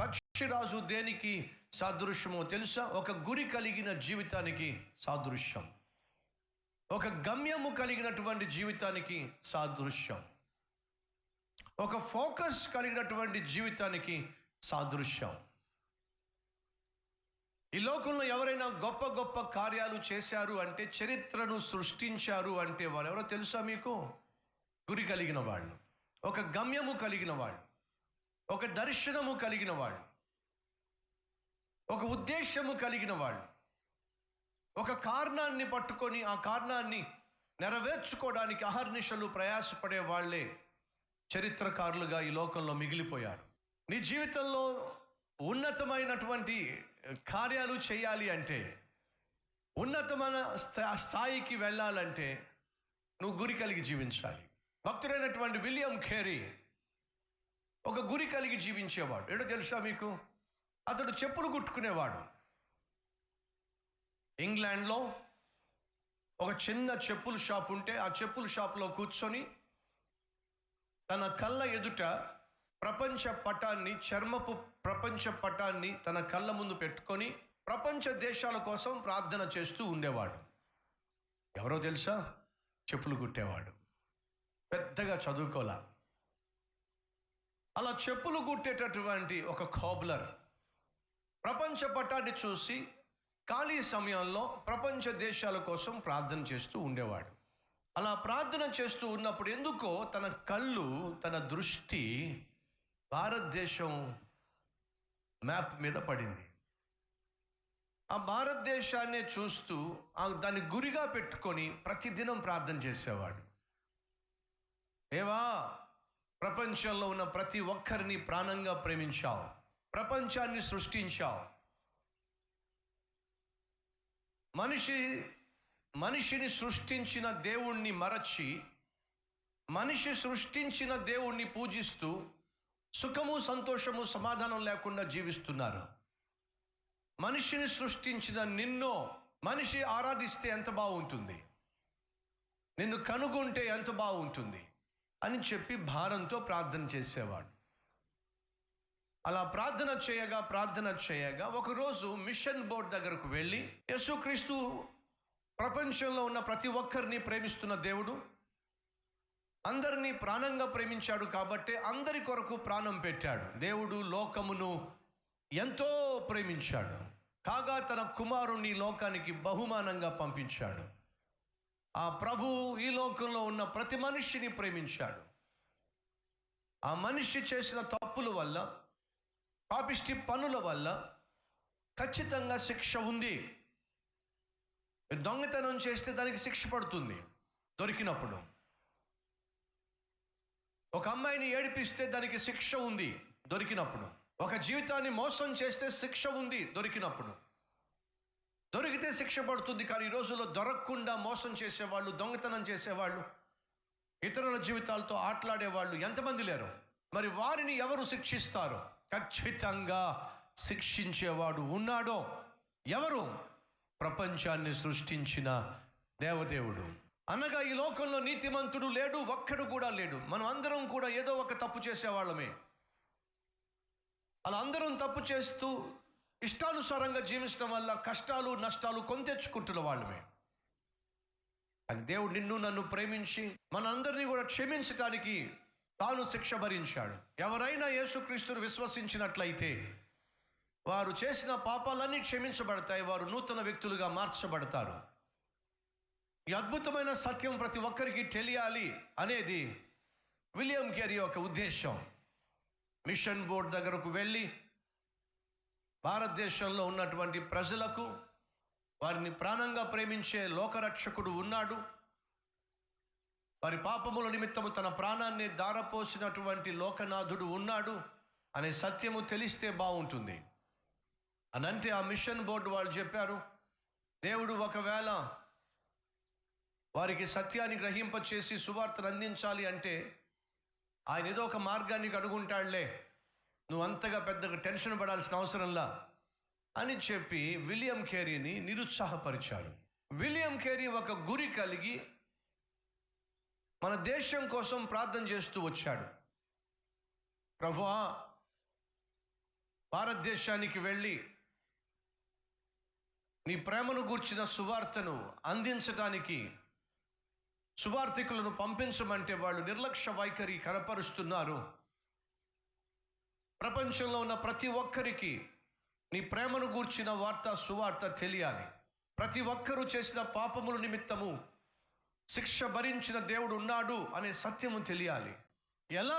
పక్షిరాజు దేనికి సాదృశ్యమో తెలుసా? ఒక గురి కలిగిన జీవితానికి సాదృశ్యం. ఒక గమ్యము కలిగినటువంటి జీవితానికి సాదృశ్యం. ఒక ఫోకస్ కలిగినటువంటి జీవితానికి సాదృశ్యం. ఈ లోకంలో ఎవరైనా గొప్ప గొప్ప కార్యాలు చేశారు అంటే చరిత్రను సృష్టించారు అంటే వారు ఎవరో తెలుసా మీకు? గురి కలిగిన వాళ్ళు. ఒక గమ్యము కలిగిన వాళ్ళు. ఒక దర్శనము కలిగిన వాళ్ళు. ఒక ఉద్దేశము కలిగిన వాళ్ళు. ఒక కారణాన్ని పట్టుకొని ఆ కారణాన్ని నెరవేర్చుకోవడానికి అహర్నిశలు ప్రయాసపడే వాళ్ళే చరిత్రకారులుగా ఈ లోకంలో మిగిలిపోయారు. నీ జీవితంలో ఉన్నతమైనటువంటి కార్యాలు చేయాలి అంటే ఉన్నతమైన స్థా- స్థాయికి వెళ్ళాలంటే నువ్వు గురి కలిగి జీవించాలి. భక్తుడైనటువంటి విలియం ఖేరీ ఒక గురి కలిగి జీవించేవాడు. ఏడో తెలుసా మీకు? అతడు చెప్పులు కుట్టుకునేవాడు. ఇంగ్లాండ్లో ఒక చిన్న చెప్పుల షాప్ ఉంటే ఆ చెప్పుల షాప్లో కూర్చొని తన కళ్ళ ఎదుట ప్రపంచ పటాన్ని చర్మపు ప్రపంచ పటాన్ని తన కళ్ళ ముందు పెట్టుకొని ప్రపంచ దేశాల కోసం ప్రార్థన చేస్తూ ఉండేవాడు. ఎవరో తెలుసా? చెప్పులు కుట్టేవాడు. పెద్దగా చదువుకోలే. అలా చెప్పులు కుట్టేటటువంటి ఒక కోబ్లర్ ప్రపంచ పటాన్ని చూసి ఖాళీ సమయంలో ప్రపంచ దేశాల కోసం ప్రార్థన చేస్తూ ఉండేవాడు. అలా ప్రార్థన చేస్తూ ఉన్నప్పుడు ఎందుకో తన కళ్ళు తన దృష్టి భారతదేశం మ్యాప్ మీద పడింది. ఆ భారతదేశాన్నే చూస్తూ దాన్ని గురిగా పెట్టుకొని ప్రతిదినం ప్రార్థన చేసేవాడు. ఏవా ప్రపంచంలో ఉన్న ప్రతి ఒక్కరిని ప్రాణంగా ప్రేమించావు. ప్రపంచాన్ని సృష్టించావు. మనిషి మనిషిని సృష్టించిన దేవుణ్ణి మరచి మనిషి సృష్టించిన దేవుణ్ణి పూజిస్తూ సుఖము సంతోషము సమాధానం లేకుండా జీవిస్తున్నారు. మనిషిని సృష్టించిన నిన్నో మనిషి ఆరాధిస్తే ఎంత బాగుంటుంది? నిన్ను కనుగొంటే ఎంత బాగుంటుంది? అని చెప్పి భారంతో ప్రార్థన చేసేవాడు. అలా ప్రార్థన చేయగా ప్రార్థన చేయగా ఒకరోజు మిషన్ బోర్డ్ దగ్గరకు వెళ్ళి యేసుక్రీస్తు ప్రపంచంలో ఉన్న ప్రతి ఒక్కరిని ప్రేమిస్తున్న దేవుడు అందరినీ ప్రాణంగా ప్రేమించాడు కాబట్టి అందరి కొరకు ప్రాణం పెట్టాడు. దేవుడు లోకమును ఎంతో ప్రేమించాడు. కాగా తన కుమారుణ్ణి లోకానికి బహుమానంగా పంపించాడు. ఆ ప్రభు ఈ లోకంలో ఉన్న ప్రతి మనిషిని ప్రేమించాడు. ఆ మనిషి చేసిన తప్పుల వల్ల పాపిష్టి పనుల వల్ల ఖచ్చితంగా శిక్ష ఉంది. దొంగతనం చేస్తే దానికి శిక్ష పడుతుంది దొరికినప్పుడు. ఒక అమ్మాయిని ఏడిపిస్తే దానికి శిక్ష ఉంది దొరికినప్పుడు. ఒక జీవితాన్ని మోసం చేస్తే శిక్ష ఉంది దొరికినప్పుడు. దొరికితే శిక్ష పడుతుంది కానీ ఈ రోజుల్లో దొరకకుండా మోసం చేసేవాళ్ళు దొంగతనం చేసేవాళ్ళు ఇతరుల జీవితాలతో ఆటలాడేవాళ్ళు ఎంతమంది లేరు? మరి వారిని ఎవరు శిక్షిస్తారు? ఖచ్చితంగా శిక్షించేవాడు ఉన్నాడో ఎవరు? ప్రపంచాన్ని సృష్టించిన దేవదేవుడు. అనగా ఈ లోకంలో నీతిమంతుడు లేడు ఒక్కడు కూడా లేడు. మనం అందరం కూడా ఏదో ఒక తప్పు చేసేవాళ్ళమే. అలా అందరం తప్పు చేస్తూ ఇష్టానుసారంగా జీవించడం వల్ల కష్టాలు నష్టాలు కొంతెచ్చుకుంటున్న వాళ్ళమే. అని దేవుడు నిన్ను నన్ను ప్రేమించి మనందరినీ కూడా క్షమించటానికి తాను శిక్ష భరించాడు. ఎవరైనా యేసుక్రీస్తును విశ్వసించినట్లయితే వారు చేసిన పాపాలన్నీ క్షమించబడతాయి. వారు నూతన వ్యక్తులుగా మార్చబడతారు. ఈ అద్భుతమైన సత్యం ప్రతి ఒక్కరికి తెలియాలి అనేది విలియం కేరీ యొక్క ఉద్దేశం. మిషన్ బోర్డ్ దగ్గరకు వెళ్ళి భారతదేశంలో ఉన్నటువంటి ప్రజలకు వారిని ప్రాణంగా ప్రేమించే లోకరక్షకుడు ఉన్నాడు. వారి పాపముల నిమిత్తము తన ప్రాణాన్ని దారపోసినటువంటి లోకనాథుడు ఉన్నాడు అనే సత్యము తెలిస్తే బాగుంటుంది. అని అంటే ఆ మిషన్ బోర్డు వాళ్ళు చెప్పారు దేవుడు ఒకవేళ వారికి సత్యాన్ని గ్రహింపచేసి సువార్తను అందించాలి అంటే ఆయన ఏదో ఒక మార్గాన్ని కనుగొంటాడులే. నువ్వు అంతగా పెద్దగా టెన్షన్ పడాల్సిన అవసరంలా అని చెప్పి విలియం కేరీని నిరుత్సాహపరిచాడు. విలియం కేరీ ఒక గురి కలిగి మన దేశం కోసం ప్రార్థన చేస్తూ వచ్చాడు. ప్రభువా భారతదేశానికి వెళ్ళి నీ ప్రేమను గూర్చిన సువార్తను అందించడానికి సువార్థికులను పంపించమంటే వాళ్ళు నిర్లక్ష్య వైఖరి కనపరుస్తున్నారు. ప్రపంచంలో ఉన్న ప్రతి ఒక్కరికి నీ ప్రేమను గూర్చిన వార్త సువార్త తెలియాలి. ప్రతి ఒక్కరూ చేసిన పాపముల నిమిత్తము శిక్ష భరించిన దేవుడు ఉన్నాడు అనే సత్యము తెలియాలి. ఎలా